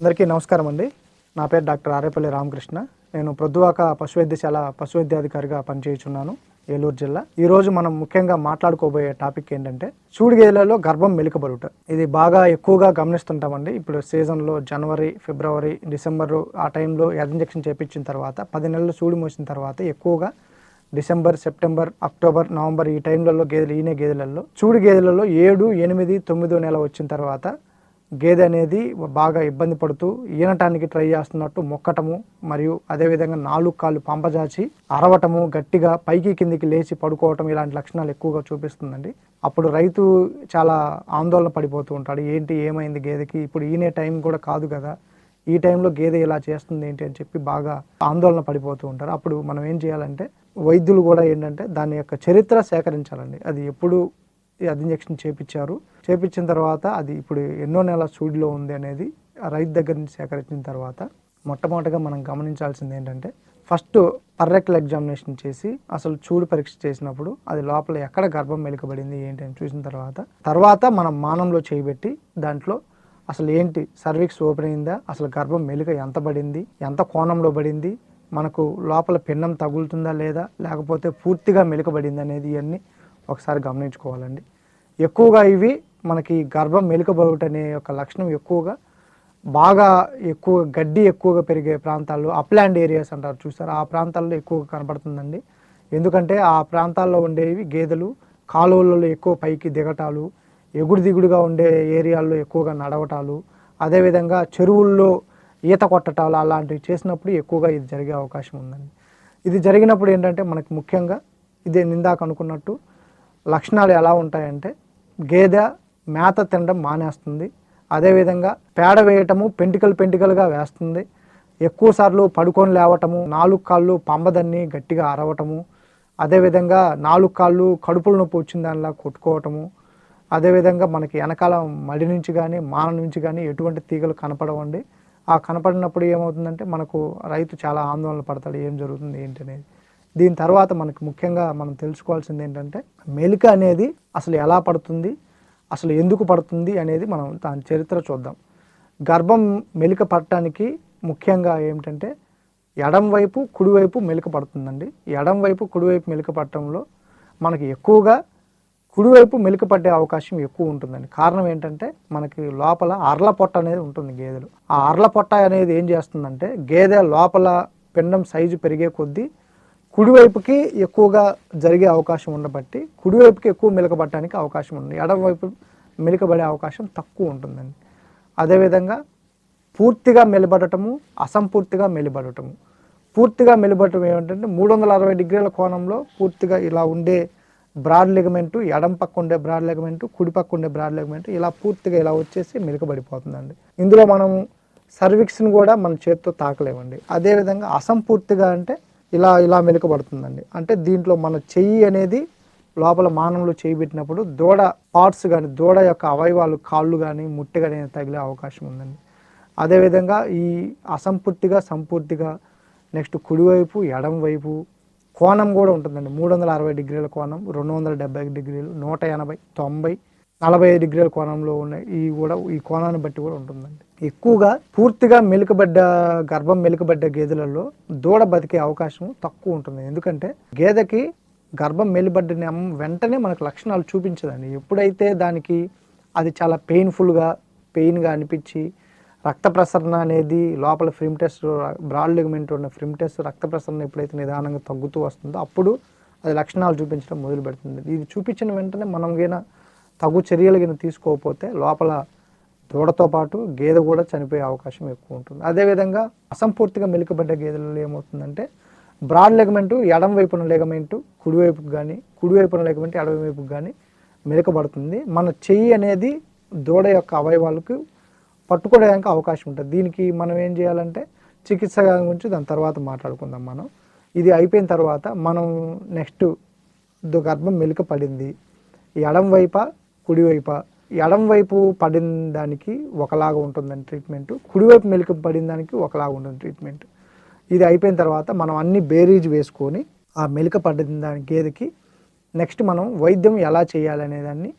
అందరికీ నమస్కారం అండి. నా పేరు డాక్టర్ ఆరేపల్లి రామకృష్ణ. నేను ప్రొద్దువాక పశు వైద్యశాల పశు వైద్యాధికారిగా పనిచేయుచున్నాను ఏలూరు జిల్లా. ఈరోజు మనం ముఖ్యంగా మాట్లాడుకోబోయే టాపిక్ ఏంటంటే చూడుగేలలో గర్భం మెలికబడుట. ఇది బాగా ఎక్కువగా గమనిస్తుంటామండి. ఇప్పుడు సీజన్లో జనవరి ఫిబ్రవరి డిసెంబర్ ఆ టైంలో ఇంజెక్షన్ చేపించిన తర్వాత పది నెలలు చూడు మోసిన తర్వాత ఎక్కువగా డిసెంబర్ సెప్టెంబర్ అక్టోబర్ నవంబర్ ఈ టైంలలో గేదెలు ఈనే గేదెలలో చూడు గేదెలలో ఏడు ఎనిమిది తొమ్మిదో నెల వచ్చిన తర్వాత గేదె అనేది బాగా ఇబ్బంది పడుతూ ఈనటానికి ట్రై చేస్తున్నట్టు మొక్కటము మరియు అదేవిధంగా నాలుగు కాళ్ళు పంపజాచి అరవటము గట్టిగా పైకి కిందికి లేచి పడుకోవటం ఇలాంటి లక్షణాలు ఎక్కువగా చూపిస్తుందండి. అప్పుడు రైతు చాలా ఆందోళన పడిపోతూ ఉంటాడు. ఏంటి ఏమైంది గేదెకి? ఇప్పుడు ఈనే టైం కూడా కాదు కదా. ఈ టైంలో గేదె ఇలా చేస్తుంది ఏంటి అని చెప్పి బాగా ఆందోళన పడిపోతూ ఉంటారు. అప్పుడు మనం ఏం చేయాలంటే వైద్యులు కూడా ఏంటంటే దాని యొక్క చరిత్ర సేకరించాలండి. అది ఎప్పుడు అది ఇంజెక్షన్ చేపించారు. చేపించిన తర్వాత అది ఇప్పుడు ఎన్నో నెలల సూడిలో ఉంది అనేది రైతు దగ్గర నుంచి సేకరించిన తర్వాత మొట్టమొదటిగా మనం గమనించాల్సింది ఏంటంటే ఫస్ట్ పర్రెక్కల ఎగ్జామినేషన్ చేసి అసలు చూడు పరీక్ష చేసినప్పుడు అది లోపల ఎక్కడ గర్భం మెలికబడింది ఏంటి అని చూసిన తర్వాత తర్వాత మనం మానంలో చేయబెట్టి దాంట్లో అసలు ఏంటి సర్వీక్స్ ఓపెన్ అయిందా అసలు గర్భం మెలిక ఎంత పడింది ఎంత కోణంలో పడింది మనకు లోపల పిండం తగులుతుందా లేదా లేకపోతే పూర్తిగా మెలికబడింది అనేది ఇవన్నీ ఒకసారి గమనించుకోవాలండి. ఎక్కువగా ఇవి మనకి గర్భం మెలికబడుట అనే యొక్క లక్షణం ఎక్కువగా బాగా ఎక్కువ గడ్డి ఎక్కువగా పెరిగే ప్రాంతాల్లో అప్లాండ్ ఏరియాస్ అంటారు చూస్తారు ఆ ప్రాంతాల్లో ఎక్కువగా కనబడుతుందండి. ఎందుకంటే ఆ ప్రాంతాల్లో ఉండేవి గేదెలు కాలువలలో ఎక్కువ పైకి దిగటాలు ఎగుడు దిగుడుగా ఉండే ఏరియాల్లో ఎక్కువగా నడవటాలు అదేవిధంగా చెరువుల్లో ఈత కొట్టటాలు అలాంటివి చేసినప్పుడు ఎక్కువగా ఇది జరిగే అవకాశం ఉందండి. ఇది జరిగినప్పుడు ఏంటంటే మనకి ముఖ్యంగా ఇదే నిందాక అనుకున్నట్టు లక్షణాలు ఎలా ఉంటాయంటే గేదె మేత తినడం మానేస్తుంది. అదేవిధంగా పేడ వేయటము పెంటికలు పెంటికలుగా వేస్తుంది. ఎక్కువ సార్లు పడుకొని లేవటము నాలుగు కాళ్ళు పంబదన్ని గట్టిగా అరవటము అదేవిధంగా నాలుగు కాళ్ళు కడుపుల నొప్పి వచ్చిన దానిలా కొట్టుకోవటము అదేవిధంగా మనకి వెనకాల మడి నుంచి కానీ మాన నుంచి కానీ ఎటువంటి తీగలు కనపడవండి ఆ కనపడినప్పుడు ఏమవుతుందంటే మనకు రైతు చాలా ఆందోళన పడతాడు ఏం జరుగుతుంది ఏంటి అనేది. దీని తర్వాత మనకు ముఖ్యంగా మనం తెలుసుకోవాల్సింది ఏంటంటే మెలిక అనేది అసలు ఎలా పడుతుంది అసలు ఎందుకు పడుతుంది అనేది మనం దాని చరిత్ర చూద్దాం. గర్భం మెలిక పడటానికి ముఖ్యంగా ఏమిటంటే ఎడం వైపు కుడివైపు మెలిక పడుతుందండి. ఎడం వైపు కుడివైపు మెలిక పడటంలో మనకి ఎక్కువగా కుడివైపు మెలిక పట్టే అవకాశం ఎక్కువ ఉంటుందండి. కారణం ఏంటంటే మనకి లోపల అర్ల పొట్ట అనేది ఉంటుంది గేదెలు. ఆ అర్ల పొట్ట అనేది ఏం చేస్తుందంటే గేదె లోపల పిండం సైజు పెరిగే కొద్దీ కుడివైపుకి ఎక్కువగా జరిగే అవకాశం ఉండబట్టి కుడివైపుకి ఎక్కువ మెలకబడటానికి అవకాశం ఉంది. ఎడమవైపు మెలకబడే అవకాశం తక్కువ ఉంటుందండి. అదేవిధంగా పూర్తిగా మెలిబడటము అసంపూర్తిగా మెలిబడటము. పూర్తిగా మెలిబడటం ఏమిటంటే మూడు వందల అరవై డిగ్రీల కోణంలో పూర్తిగా ఇలా ఉండే బ్రాడ్ లెగమెంటు ఎడం పక్క ఉండే బ్రాడ్ లెగమెంటు కుడి పక్క ఉండే బ్రాడ్ లెగమెంటు ఇలా పూర్తిగా ఇలా వచ్చేసి మెలికబడిపోతుందండి. ఇందులో మనం సర్విక్స్ని కూడా మన చేతితో తాకలేమండి. అదేవిధంగా అసంపూర్తిగా అంటే ఇలా ఇలా మెలకబడుతుందండి అంటే దీంట్లో మన చెయ్యి అనేది లోపల మానంలో చేయి పెట్టినప్పుడు దూడ పార్ట్స్ కానీ దూడ యొక్క అవయవాలు కాళ్ళు కానీ ముట్టె కానీ తగిలే అవకాశం ఉందండి. అదేవిధంగా ఈ అసంపూర్తిగా సంపూర్తిగా నెక్స్ట్ కుడివైపు ఎడం వైపు కోణం కూడా ఉంటుందండి. మూడు వందల అరవై డిగ్రీల కోణం రెండు వందల డెబ్బై డిగ్రీలు నూట ఎనభై తొంభై నలభై ఐదు డిగ్రీల కోణంలో ఉన్నాయి ఈ కూడా ఈ కోణాన్ని బట్టి కూడా ఉంటుందండి. ఎక్కువగా పూర్తిగా మెలుకబడ్డ గర్భం మెలుకబడ్డ గేదెలలో దూడ బతికే అవకాశం తక్కువ ఉంటుంది. ఎందుకంటే గేదెకి గర్భం మెలిబడ్డ వెంటనే మనకు లక్షణాలు చూపించదండి. ఎప్పుడైతే దానికి అది చాలా పెయిన్ఫుల్గా పెయిన్గా అనిపించి రక్త ప్రసరణ అనేది లోపల ఫ్రిమ్టెస్ట్ బ్రాడ్ లిగమెంట్ ఉన్న ఫ్రిమ్టెస్ట్ రక్త ప్రసరణ ఎప్పుడైతే నిదానంగా తగ్గుతూ వస్తుందో అప్పుడు అది లక్షణాలు చూపించడం మొదలు పెడుతుంది ఇది చూపించిన వెంటనే మనం గైనా తగు చర్యలు కింద తీసుకోకపోతే లోపల దూడతో పాటు గేదె కూడా చనిపోయే అవకాశం ఎక్కువ ఉంటుంది. అదేవిధంగా అసంపూర్తిగా మెలికబడ్డ గేదెలలో ఏమవుతుందంటే బ్రాడ్ లెగమెంటు ఎడం వైపున లెగమెంటు కుడివైపుకి కానీ కుడివైపున లెగమెంట్ ఎడమ వైపుకి కానీ మెలకబడుతుంది. మన చెయ్యి అనేది దూడ యొక్క అవయవాలకు పట్టుకోవడానికి అవకాశం ఉంటుంది. దీనికి మనం ఏం చేయాలంటే చికిత్స గురించి దాని తర్వాత మాట్లాడుకుందాం మనం. ఇది అయిపోయిన తర్వాత మనం నెక్స్ట్ గర్భం మెలిక పడింది ఎడం వైపా కుడివైపు ఎడం వైపు పడిన దానికి ఒకలాగా ఉంటుందండి ట్రీట్మెంట్ కుడివైపు మెలిక పడిన దానికి ఒకలాగా ఉంటుంది ట్రీట్మెంట్. ఇది అయిపోయిన తర్వాత మనం అన్ని బేరీజ్ వేసుకొని ఆ మెలిక పడిన దాని గేదెకి నెక్స్ట్ మనం వైద్యం ఎలా చేయాలనే దాన్ని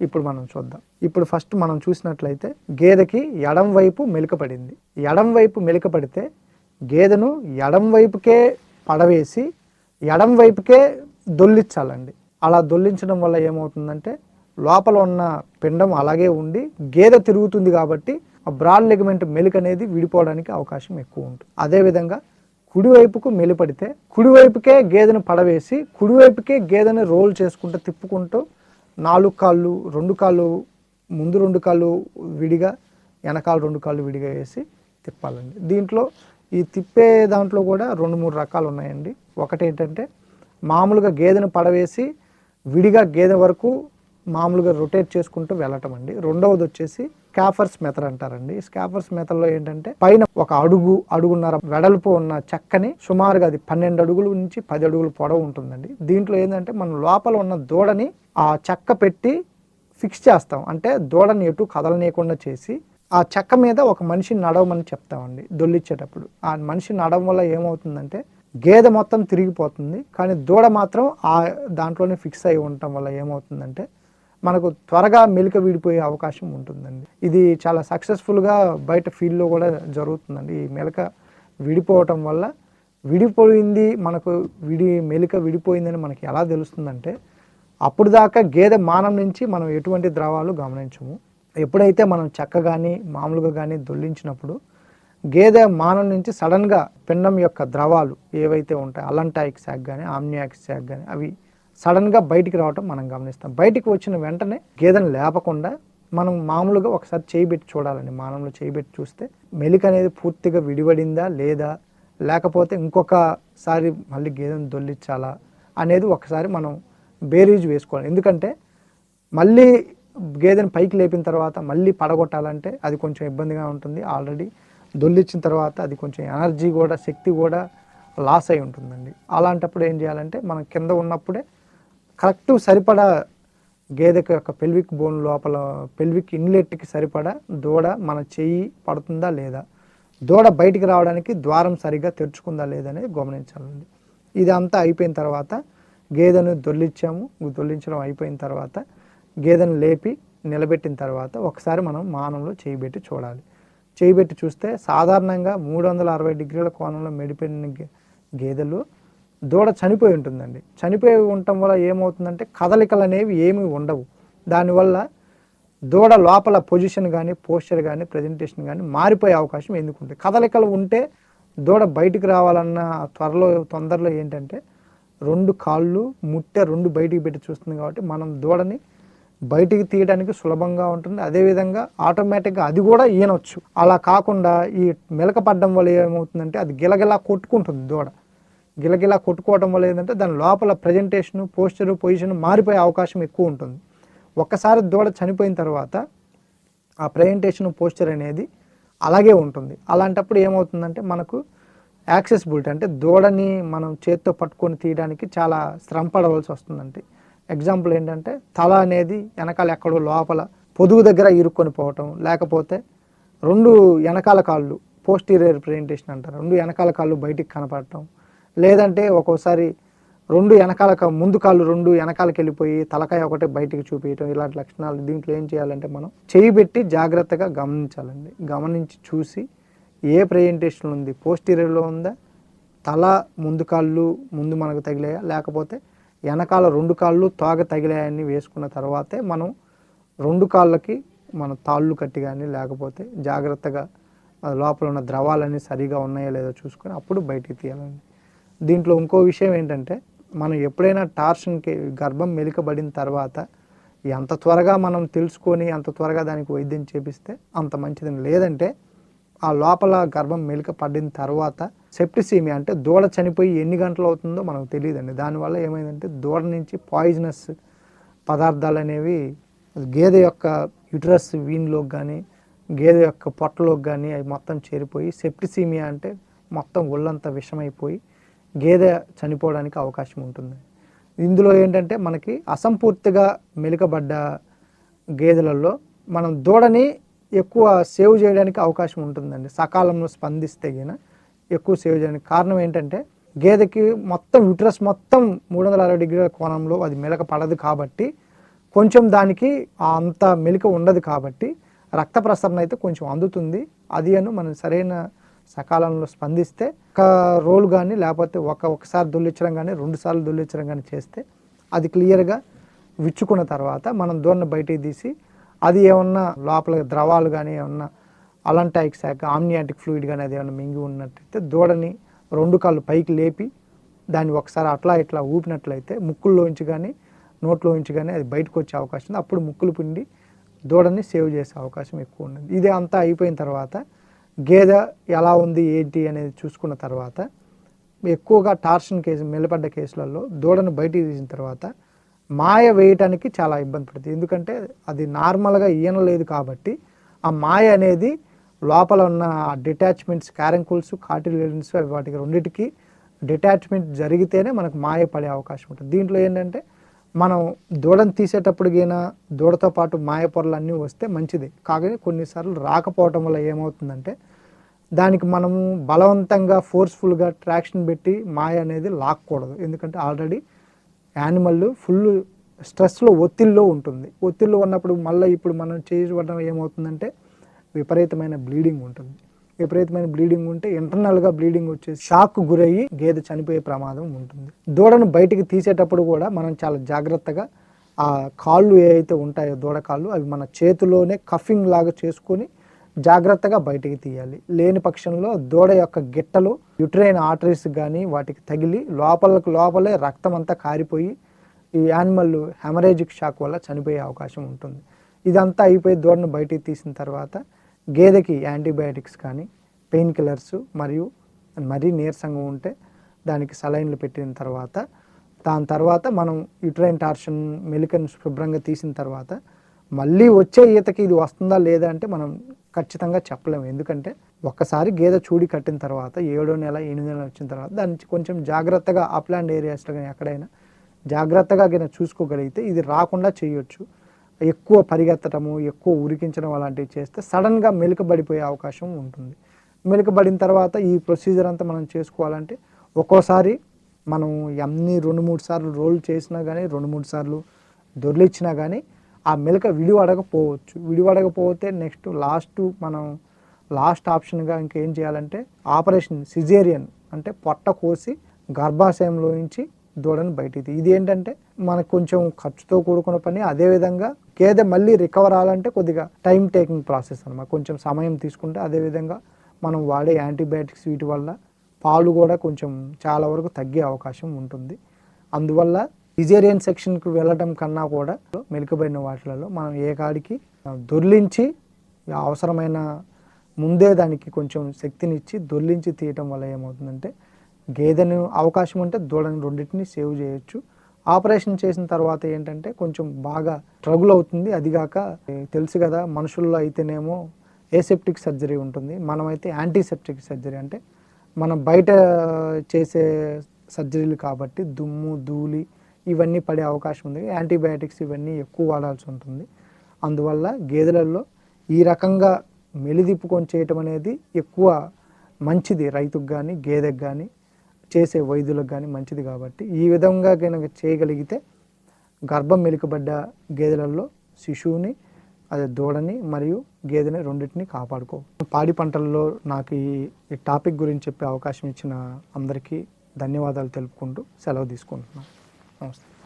ఇప్పుడు మనం చూద్దాం. ఇప్పుడు ఫస్ట్ మనం చూసినట్లయితే గేదెకి ఎడం వైపు మెలిక పడింది. ఎడం వైపు మెలిక పడితే గేదెను ఎడం వైపుకే పడవేసి ఎడం వైపుకే దొల్లించాలండి. అలా దొల్లించడం వల్ల ఏమవుతుందంటే లోపల ఉన్న పిండం అలాగే ఉండి గేదె తిరుగుతుంది కాబట్టి ఆ బ్రాడ్ లెగమెంట్ మెలిక అనేది విడిపోవడానికి అవకాశం ఎక్కువ ఉంటుంది. అదేవిధంగా కుడివైపుకు మెలిపడితే కుడివైపుకే గేదెను పడవేసి కుడివైపుకే గేదెని రోల్ చేసుకుంటూ తిప్పుకుంటూ నాలుగు కాళ్ళు రెండు కాళ్ళు ముందు రెండు కాళ్ళు విడిగా వెనకాల రెండు కాళ్ళు విడిగా వేసి తిప్పాలండి. దీంట్లో ఈ తిప్పే దాంట్లో కూడా రెండు మూడు రకాలు ఉన్నాయండి. ఒకటి ఏంటంటే మామూలుగా గేదెను పడవేసి విడిగా గేదె వరకు మామూలుగా రొటేట్ చేసుకుంటూ వెళ్ళటం అండి. రెండవది వచ్చేసి స్కాఫర్స్ మెథడ్ అంటారండి. స్కాఫర్స్ మెథడ్లో ఏంటంటే పైన ఒక అడుగు అడుగున్నర వెడల్పు ఉన్న చెక్కని సుమారుగా అది పన్నెండు అడుగుల నుంచి పది అడుగులు పొడవు ఉంటుందండి. దీంట్లో ఏంటంటే మనం లోపల ఉన్న దూడని ఆ చెక్క పెట్టి ఫిక్స్ చేస్తాం. అంటే దూడని ఎటు కదలనీయకుండా చేసి ఆ చెక్క మీద ఒక మనిషి నడవమని చెప్తామండి దొల్లిచ్చేటప్పుడు. ఆ మనిషి నడవం వల్ల ఏమవుతుందంటే గేదె మొత్తం తిరిగిపోతుంది. కానీ దూడ మాత్రం ఆ దాంట్లోనే ఫిక్స్ అయి ఉండటం వల్ల ఏమవుతుందంటే మనకు త్వరగా మెలిక విడిపోయే అవకాశం ఉంటుందండి. ఇది చాలా సక్సెస్ఫుల్గా బయట ఫీల్డ్లో కూడా జరుగుతుందండి. ఈ మెలక విడిపోవటం వల్ల విడిపోయింది మనకు విడి మెలిక విడిపోయిందని మనకి ఎలా తెలుస్తుందంటే అప్పుడు దాకా గేదె మానం నుంచి మనం ఎటువంటి ద్రవాలు గమనించము. ఎప్పుడైతే మనం చెక్క కానీ మామూలుగా కానీ దొల్లించినప్పుడు గేదె మానం నుంచి సడన్గా పిండం యొక్క ద్రవాలు ఏవైతే ఉంటాయో అలంటాయిక్ శాక్ కానీ ఆమ్నియాక్ శాక్ కానీ అవి సడన్గా బయటికి రావటం మనం గమనిస్తాం. బయటికి వచ్చిన వెంటనే గేదెను లేపకుండా మనం మామూలుగా ఒకసారి చేయిబెట్టి చూడాలండి. మానంలో చేయి పెట్టి చూస్తే మెలిక అనేది పూర్తిగా విడిపడిందా లేదా? లేకపోతే ఇంకొకసారి మళ్ళీ గేదెను దొల్లించాలా అనేది ఒకసారి మనం బేరీజ్ వేసుకోవాలి. ఎందుకంటే మళ్ళీ గేదెను పైకి లేపిన తర్వాత మళ్ళీ పడగొట్టాలంటే అది కొంచెం ఇబ్బందిగా ఉంటుంది. ఆల్రెడీ దొల్లిచ్చిన తర్వాత అది కొంచెం ఎనర్జీ కూడా శక్తి కూడా లాస్ అయి ఉంటుందండి. అలాంటప్పుడు ఏం చేయాలంటే మనం కింద ఉన్నప్పుడే కరెక్ట్ సరిపడా గేదెకి యొక్క పెల్విక్ బోన్ లోపల పెల్విక్ ఇన్లెట్కి సరిపడా దూడ మన చెయ్యి పడుతుందా లేదా? దూడ బయటికి రావడానికి ద్వారం సరిగ్గా తెరుచుకుందా లేదనేది గమనించాలండి. ఇదంతా అయిపోయిన తర్వాత గేదెను దొల్లించాము. దొల్లించడం అయిపోయిన తర్వాత గేదెను లేపి నిలబెట్టిన తర్వాత ఒకసారి మనం మానంలో చేయిబెట్టి చూడాలి. చేయిబెట్టి చూస్తే సాధారణంగా మూడు వందల అరవై డిగ్రీల కోణంలో మెడిపెట్టిన గేదెలు దూడ చనిపోయి ఉంటుందండి. చనిపోయి ఉండటం వల్ల ఏమవుతుందంటే కదలికలు అనేవి ఏమీ ఉండవు. దానివల్ల దూడ లోపల పొజిషన్ కానీ పోస్చర్ కానీ ప్రజెంటేషన్ కానీ మారిపోయే అవకాశం ఎందుకు ఉంటుంది? కదలికలు ఉంటే దూడ బయటికి రావాలన్న త్వరలో తొందరలో ఏంటంటే రెండు కాళ్ళు ముట్టె రెండు బయటికి పెట్టి చూస్తుంది కాబట్టి మనం దూడని బయటికి తీయడానికి సులభంగా ఉంటుంది. అదేవిధంగా ఆటోమేటిక్గా అది కూడా ఈయనొచ్చు అలా కాకుండా ఈ మెలక పడ్డం వల్ల ఏమవుతుందంటే అది గిలగిలా కొట్టుకుంటుంది దూడ. గిలగిలా కొట్టుకోవడం వల్ల ఏంటంటే దాని లోపల ప్రజెంటేషను పోస్చరు పొజిషన్ మారిపోయే అవకాశం ఎక్కువ ఉంటుంది. ఒక్కసారి దూడ చనిపోయిన తర్వాత ఆ ప్రజెంటేషన్ పోస్చర్ అనేది అలాగే ఉంటుంది. అలాంటప్పుడు ఏమవుతుందంటే మనకు యాక్సెసిబిలిటీ అంటే దూడని మనం చేత్తో పట్టుకొని తీయడానికి చాలా శ్రమ పడవలసి వస్తుందండి. ఎగ్జాంపుల్ ఏంటంటే తల అనేది వెనకాల ఎక్కడో లోపల పొదుగు దగ్గర ఇరుక్కొని పోవటం లేకపోతే రెండు వెనకాల కాళ్ళు పోస్టీరియర్ ప్రెజెంటేషన్ అంటారు. రెండు వెనకాల కాళ్ళు బయటికి కనపడటం లేదంటే ఒక్కోసారి రెండు వెనకాల ముందు కాళ్ళు రెండు వెనకాలకి వెళ్ళిపోయి తలకాయ ఒకటే బయటికి చూపించడం ఇలాంటి లక్షణాలు దీంట్లో ఏం చేయాలంటే మనం చేయి పెట్టి జాగ్రత్తగా గమనించాలండి. గమనించి చూసి ఏ ప్రజెంటేషన్ ఉంది పోస్టీరియర్లో ఉందా తల ముందు కాళ్ళు ముందు మనకు తగిలాయా లేకపోతే వెనకాల రెండు కాళ్ళు తోక తగిలాయని వేసుకున్న తర్వాతే మనం రెండు కాళ్ళకి మన తాళ్ళు కట్టి కానీ లేకపోతే జాగ్రత్తగా లోపల ఉన్న ద్రవాలన్నీ సరిగా ఉన్నాయో లేదో చూసుకొని అప్పుడు బయటికి తీయాలండి. దీంట్లో ఇంకో విషయం ఏంటంటే మనం ఎప్పుడైనా టార్షన్కి గర్భం మెలికబడిన తర్వాత ఎంత త్వరగా మనం తెలుసుకొని అంత త్వరగా దానికి వైద్యం చేపిస్తే అంత మంచిదని. లేదంటే ఆ లోపల గర్భం మెలిక పడిన తర్వాత సెప్టిసీమియా అంటే దూడ చనిపోయి ఎన్ని గంటలు అవుతుందో మనకు తెలియదండి. దానివల్ల ఏమైందంటే దూడ నుంచి పాయిజనస్ పదార్థాలు అనేవి గేదె యొక్క యుటరస్ వీన్లోకి కానీ గేదె యొక్క పొట్టలోకి కానీ అవి మొత్తం చేరిపోయి సెప్టిసీమియా అంటే మొత్తం ఒళ్ళంతా విషమైపోయి గేదె చనిపోవడానికి అవకాశం ఉంటుంది. ఇందులో ఏంటంటే మనకి అసంపూర్తిగా మెలికబడ్డ గేదెలలో మనం దూడని ఎక్కువ సేవ్ చేయడానికి అవకాశం ఉంటుందండి. సకాలంలో స్పందిస్తే గిన ఎక్కువ సేవ్ చేయడానికి. కారణం ఏంటంటే గేదెకి మొత్తం యుట్రస్ మొత్తం మూడు వందల అరవై డిగ్రీల కోణంలో అది మెలక పడదు కాబట్టి కొంచెం దానికి అంత మెలిక ఉండదు కాబట్టి రక్త ప్రసరణ అయితే కొంచెం అందుతుంది. అది అను మనం సరైన సకాలంలో స్పందిస్తే ఒక రోల్ కానీ లేకపోతే ఒక ఒకసారి దొల్లించడం కానీ రెండు సార్లు దొల్లించడం కానీ చేస్తే అది క్లియర్గా విచ్చుకున్న తర్వాత మనం దూడను బయటికి తీసి అది ఏమన్నా లోపల ద్రవాలు కానీ ఏమన్నా అలంటాయిక్ శాఖ ఆమ్నియాటిక్ ఫ్లూయిడ్ కానీ అది ఏమన్నా మింగి ఉన్నట్టయితే దూడని రెండు కాళ్ళు పైకి లేపి దాన్ని ఒకసారి అట్లా ఇట్లా ఊపినట్లయితే ముక్కుల్లోంచి కానీ నోట్లోంచి కానీ అది బయటకు వచ్చే అవకాశం ఉంది. అప్పుడు ముక్కులు పిండి దూడని సేవ్ చేసే అవకాశం ఎక్కువ ఉంది ఇది అంతా అయిపోయిన తర్వాత గేదె ఎలా ఉంది ఏంటి అనేది చూసుకున్న తర్వాత ఎక్కువగా టార్షన్ కేసు మెలపడ్డ కేసులలో దూడను బయటికి తీసిన తర్వాత మాయ వేయటానికి చాలా ఇబ్బంది పడుతుంది. ఎందుకంటే అది నార్మల్గా ఈయనలేదు కాబట్టి ఆ మాయ అనేది లోపల ఉన్న డిటాచ్మెంట్స్ క్యారంకుల్స్ కాటిలిన్స్ వాటికి రెండింటికి డిటాచ్మెంట్ జరిగితేనే మనకు మాయ పడే అవకాశం ఉంటుంది. దీంట్లో ఏంటంటే మనం దూడను తీసేటప్పుడు గైనా దూడతో పాటు మాయ పొరలు అన్నీ వస్తే మంచిది. కాకపోతే కొన్నిసార్లు రాకపోవటం వల్ల ఏమవుతుందంటే దానికి మనము బలవంతంగా ఫోర్స్ఫుల్గా ట్రాక్షన్ పెట్టి మాయ అనేది లాక్కూడదు. ఎందుకంటే ఆల్రెడీ యానిమల్ ఫుల్ స్ట్రెస్లో ఒత్తిడిలో ఉంటుంది. ఒత్తిడిలో ఉన్నప్పుడు మళ్ళీ ఇప్పుడు మనం చేయబడడం ఏమవుతుందంటే విపరీతమైన బ్లీడింగ్ ఉంటుంది. విపరీతమైన బ్లీడింగ్ ఉంటే ఇంటర్నల్గా బ్లీడింగ్ వచ్చేసి షాక్ గురయ్యి గేదె చనిపోయే ప్రమాదం ఉంటుంది. దూడను బయటికి తీసేటప్పుడు కూడా మనం చాలా జాగ్రత్తగా ఆ కాళ్ళు ఏవైతే ఉంటాయో దూడ కాళ్ళు అవి మన చేతిలోనే కఫింగ్ లాగా చేసుకొని జాగ్రత్తగా బయటికి తీయాలి. లేని పక్షంలో దూడ యొక్క గిట్టలు యుట్రైన్ ఆర్టరీస్ కానీ వాటికి తగిలి లోపలకు లోపలే రక్తం అంతా కారిపోయి ఈ యానిమల్ హెమరేజిక్ షాక్ వల్ల చనిపోయే అవకాశం ఉంటుంది. ఇదంతా అయిపోయి దూడను బయటికి తీసిన తర్వాత గేదెకి యాంటీబయాటిక్స్ కానీ పెయిన్ కిల్లర్స్ మరియు మరీ నీరసంగా ఉంటే దానికి సలైన్లు పెట్టిన తర్వాత దాని తర్వాత మనం యుట్రైన్ టార్షన్ మెలికను శుభ్రంగా తీసిన తర్వాత మళ్ళీ వచ్చే ఈతకి ఇది వస్తుందా లేదా అంటే మనం ఖచ్చితంగా చెప్పలేము. ఎందుకంటే ఒక్కసారి గేదె చూడి కట్టిన తర్వాత ఏడో నెల ఎనిమిది నెల వచ్చిన తర్వాత దాని కొంచెం జాగ్రత్తగా అప్లాండ్ ఏరియాస్లో కానీ ఎక్కడైనా జాగ్రత్తగా కానీ చూసుకోగలిగితే ఇది రాకుండా చేయొచ్చు. ఎక్కువ పరిగెత్తటము ఎక్కువ ఉరికించడం అలాంటివి చేస్తే సడన్గా మెలుకబడిపోయే అవకాశం ఉంటుంది. మెలుకబడిన తర్వాత ఈ ప్రొసీజర్ అంతా మనం చేసుకోవాలంటే ఒక్కోసారి మనం ఎన్ని రెండు మూడు సార్లు రోల్ చేసినా కానీ రెండు మూడు సార్లు దొరిలిచ్చినా కానీ ఆ మెలక విడివడకపోవచ్చు. విడివడకపోతే నెక్స్ట్ లాస్ట్ మనం లాస్ట్ ఆప్షన్గా ఇంకేం చేయాలంటే ఆపరేషన్ సిజేరియన్ అంటే పొట్ట కోసి గర్భాశయంలో నుంచి దూడని బయటికి ఇది ఏంటంటే మనకు కొంచెం ఖర్చుతో కూడుకున్న పని అదేవిధంగా గేదె మళ్ళీ రికవర్ అవ్వాలంటే కొద్దిగా టైం టేకింగ్ ప్రాసెస్ అనమాట కొంచెం సమయం తీసుకుంటే అదేవిధంగా మనం వాడే యాంటీబయాటిక్స్ వీటి వల్ల పాలు కూడా కొంచెం చాలా వరకు తగ్గే అవకాశం ఉంటుంది. అందువల్ల సిజేరియన్ సెక్షన్కి వెళ్ళడం కన్నా కూడా మెలుకబడిన వాటిలలో మనం ఏ కాడికి దొర్లించి అవసరమైన ముందే దానికి కొంచెం శక్తినిచ్చి దొర్లించి తీయటం వల్ల ఏమవుతుందంటే గేదెను అవకాశం ఉంటే దూడని రెండింటిని సేవ్ చేయొచ్చు. ఆపరేషన్ చేసిన తర్వాత ఏంటంటే కొంచెం బాగా స్ట్రగుల్ అవుతుంది. అదిగాక తెలుసు కదా మనుషుల్లో అయితేనేమో ఏసెప్టిక్ సర్జరీ ఉంటుంది. మనమైతే యాంటీసెప్టిక్ సర్జరీ అంటే మనం బయట చేసే సర్జరీలు కాబట్టి దుమ్ము ధూళి ఇవన్నీ పడే అవకాశం ఉంది. యాంటీబయాటిక్స్ ఇవన్నీ ఎక్కువ వాడాల్సి ఉంటుంది. అందువల్ల గేదెలలో ఈ రకంగా మెలిదిప్పుకొని చేయటం అనేది ఎక్కువ మంచిది రైతుకు కానీ గేదెకు కానీ చేసే వైద్యులకు కానీ మంచిది కాబట్టి ఈ విధంగా కనుక చేయగలిగితే గర్భం మెలికబడ్డ గేదెలలో శిశువుని అదే దూడని మరియు గేదెని రెండింటిని కాపాడుకో. పాడి పంటల్లో నాకు ఈ ఈ టాపిక్ గురించి చెప్పే అవకాశం ఇచ్చిన అందరికీ ధన్యవాదాలు తెలుపుకుంటూ సెలవు తీసుకుంటున్నాను నమస్తే.